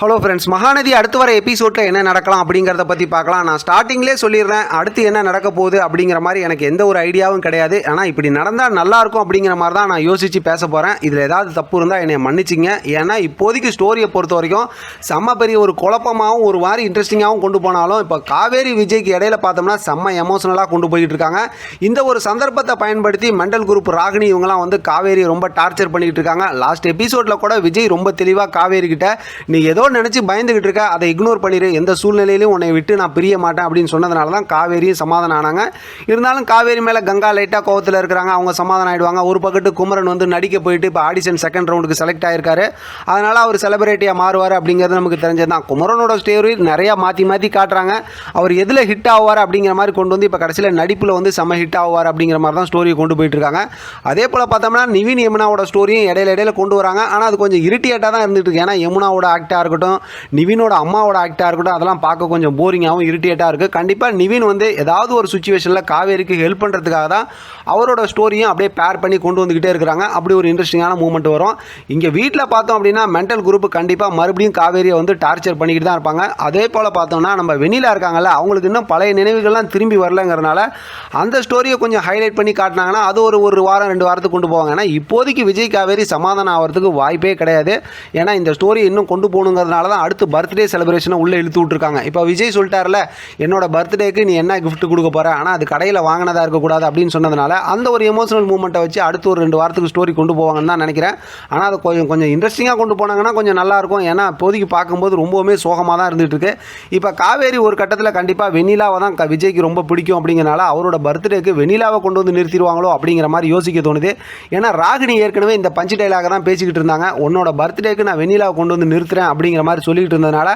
Hello friends Mahanadi அடுத்து வர எபிசோடில் என்ன நடக்கலாம் அப்படிங்கிறத பற்றி பார்க்கலாம். நான் ஸ்டார்டிங்லேயே சொல்லிடுறேன். அடுத்து என்ன நடக்க போகுது அப்படிங்கிற மாதிரி எனக்கு எந்த ஒரு ஐடியாவும் கிடையாது. ஆனால் இப்படி நடந்தால் நல்லாயிருக்கும் அப்படிங்கிற மாதிரி தான் நான் யோசித்து பேச போகிறேன் இதில் ஏதாவது தப்பு இருந்தால் என்னை மன்னிச்சிங்க. ஏன்னா இப்போதைக்கு ஸ்டோரியை பொறுத்த வரைக்கும் செம்ம பெரிய ஒரு குழப்பமாகவும் ஒரு மாதிரி இன்ட்ரெஸ்டிங்காகவும் கொண்டு போனாலும் இப்போ காவேரி விஜய்க்கு இடையில பார்த்தோம்னா செம்ம எமோஷனலாக கொண்டு போயிட்டு இருக்காங்க. இந்த ஒரு சந்தர்ப்பத்தை பயன்படுத்தி மெண்டல் குரூப் ராகினி இவங்கலாம் வந்து காவேரி ரொம்ப டார்ச்சர் பண்ணிக்கிட்டு இருக்காங்க. லாஸ்ட் எபிசோடில் கூட விஜய் ரொம்ப தெளிவாக காவேரி கிட்ட நீ ஏதோ நினச்சி பயந்துகிட்டு இருக்க அதை இக்னோர் பண்ணிடு எந்த சூழ்நிலையிலையும் உன்னை விட்டு நான் பிரிய மாட்டேன் அப்படின்னு சொன்னதுனால தான் காவேரியும் சமாதானம் ஆனாங்க. இருந்தாலும் காவேரி மேலே கங்கா லைட்டாக கோவத்தில் இருக்கிறாங்க. அவங்க சமாதானம் ஆகிடுவாங்க ஒரு பக்கத்து குமரன் வந்து நடிக்க போயிட்டு இப்போ ஆடிஷன் செகண்ட் ரவுண்டுக்கு செலக்ட் ஆயிருக்காரு. அதனால் அவர் செலிபிரிட்டியாக மாறுவார் அப்படிங்கிறது நமக்கு தெரிஞ்சது தான் குமரனோட ஸ்டோரி நிறையா மாற்றி மாற்றி காட்டுறாங்க. அவர் எதில் ஹிட் ஆவார் அப்படிங்கிற மாதிரி கொண்டு வந்து இப்போ கடைசியில் நடிப்பில் வந்து செம்ம ஹிட் ஆவார் அப்படிங்கிற மாதிரி தான் ஸ்டோரியை கொண்டு போயிட்டு இருக்காங்க. அதே போல் பார்த்தோம்னா நிவின் யமுனாவோட ஸ்டோரியும் இடையில இடையில கொண்டு வராங்க. ஆனால் அது கொஞ்சம் இரிட்டேட்டாக தான் இருந்துட்டு இருக்கு. ஏன்னா யமுனாவோட ஆக்டாக இருக்கட்டும் நிவினோட அம்மாவோட ஆக்டாக இருக்கட்டும் அதெல்லாம் பார்க்க கொஞ்சம் போரிங்காகவும் இரிட்டேட்டாக இருக்குது கண்டிப்பாக நிவின் வந்து ஏதாவது ஒரு சுச்சுவேஷனில் காவேரிக்கு ஹெல்ப் பண்ணுறதுக்காக தான் அவரோட ஸ்டோரியும் அப்படியே பேர் பண்ணி கொண்டு வந்துக்கிட்டே இருக்கிறாங்க. அப்படி ஒரு இன்ட்ரெஸ்டிங்கான மூமெண்ட் வரும். இங்கே வீட்டில் பார்த்தோம் அப்படின்னா மென்டல் குரூப் கண்டிப்பாக மறுபடியும் காவேரியை வந்து டார்ச்சர் பண்ணிக்கிட்டு தான் இருப்பாங்க. அதே போல் பார்த்தோம்னா நம்ம வெளியில் இருக்காங்கல்ல அவங்களுக்கு இன்னும் பழைய நினைவுகள்லாம் திரும்பி வரலங்கிறனால அந்த ஸ்டோரியை கொஞ்சம் ஹைலைட் பண்ணி காட்டினாங்கன்னா அது ஒரு ஒரு வாரம் ரெண்டு வாரத்துக்கு கொண்டு போவாங்க. ஏன்னா இப்போதைக்கு விஜய் காவேரி சமாதானம் ஆகிறதுக்கு வாய்ப்பே கிடையாது. ஏன்னா இந்த ஸ்டோரி இன்னும் கொண்டு போகணுங்கிறதுனால தான் அடுத்து பர்த்டே செலிப்ரேஷனை உள்ளே இழுத்து விட்ருக்காங்க இப்போ விஜய் சொல்லிட்டார்ல என்னோட பர்த்டேக்கு நீ என்ன கிஃப்ட் கொடுக்க போகிற ஆனால் அது கடையில் வாங்கினதாக இருக்கக்கூடாது அப்படின்னு சொன்னதுனால அந்த ஒரு எமோஷனல் மூமெண்ட்டை வச்சு அடுத்து ஒரு ரெண்டு வாரத்துக்கு ஸ்டோரி கொண்டு போவாங்கன்னு தான் நினைக்கிறேன். ஆனால் அது கொஞ்சம் கொஞ்சம் இன்ட்ரெஸ்டிங்காக கொண்டு போனாங்கன்னா கொஞ்சம் நல்லாயிருக்கும் ஏன்னா இப்போதைக்கு பார்க்கும்போது ரொம்பவுமே சோகமாக தான் இருந்துகிட்ருக்கு இப்போ காவேரி ஒரு கட்டத்தில் கண்டிப்பாக வெண்ணிலாவை தான் விஜய்க்கு ரொம்ப பிடிக்கும் அப்படிங்கிறனால அவரோட பர்த்டேக்கு வெண்ணிலாவை கொண்டு வந்து நிறுத்திடுவாங்களோ அப்படிங்கிற மாதிரி யோசிக்க தோணுது. ஏன்னா ராகினி ஏற்கனவே இந்த பஞ்சு டைலாக தான் பேசிக்கிட்டு இருந்தாங்க. உன்னோட பர்த்டேக்கு நான் வெண்ணிலாவை கொண்டு வந்து நிறுத்துறேன் அப்படிங்கிற மாதிரி சொல்லிட்டு இருந்ததுனால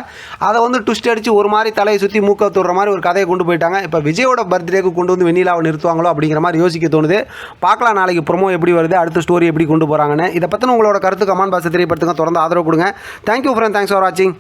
அதை வந்து ட்விஸ்ட் அடிச்சு ஒரு மாதிரி தலையை சுற்றி மூக்க தொடுற மாதிரி ஒரு கதையை கொண்டு போயிட்டாங்க. இப்போ விஜயோட பர்த்டேக்கு கொண்டு வந்து வெண்ணிலாவை நிறுத்துவாங்களோ அப்படிங்கிற மாதிரி யோசிக்க தோணுது. பார்க்கலாம் நாளைக்கு ப்ரோமோ எப்படி வருது அடுத்த ஸ்டோரி எப்படி கொண்டு போகிறாங்கன்னு இதை பற்றின உங்களோட கருத்து கமெண்ட் பாக்ஸ் தெரியப்படுத்துங்க. தொடர்ந்து ஆதரவு கொடுங்க. தேங்க்யூ ஃப்ரெண்ட் தேங்க்ஸ் ஃபார் வாட்சிங்